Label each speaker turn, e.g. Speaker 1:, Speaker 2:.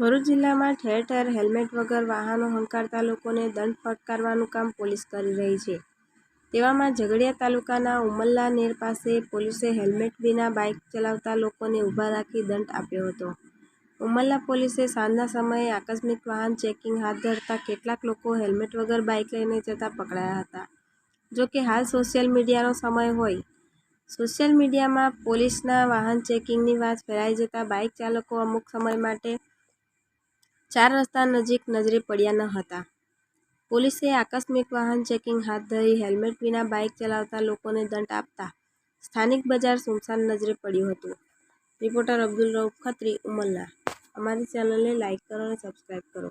Speaker 1: ભરૂચ જિલ્લામાં ઠેર ઠેર હેલ્મેટ વગર વાહનો હંકારતા લોકોને દંડ ફટકારવાનું કામ પોલીસ કરી રહી છે. તેવામાં ઝઘડિયા તાલુકાના ઉમલ્લા નેર પાસે પોલીસે હેલ્મેટ વિના બાઇક ચલાવતા લોકોને ઊભા રાખી દંડ આપ્યો હતો. ઉમલ્લા પોલીસે સાંજના સમયે આકસ્મિક વાહન ચેકિંગ હાથ ધરતા કેટલાક લોકો હેલ્મેટ વગર બાઇક લઈને જતા પકડાયા હતા. જો કે હાલ સોશિયલ મીડિયાનો સમય હોય. સોશિયલ મીડિયામાં પોલીસના વાહન ચેકિંગની વાત ફેલાઈ જતાં બાઇક ચાલકો અમુક સમય માટે ચાર રસ્તા નજીક નજરે પડ્યા ન હતા. પોલીસે આકસ્મિક વાહન ચેકિંગ હાથ ધરી હેલ્મેટ વિના બાઇક ચલાવતા લોકોને દંડ આપતા સ્થાનિક બજાર સુમસાન નજરે પડ્યું હતું. રિપોર્ટર અબ્દુલ રઉફ ખત્રી ઉમરના અમારી ચેનલને લાઇક કરો અને સબસ્ક્રાઇબ કરો.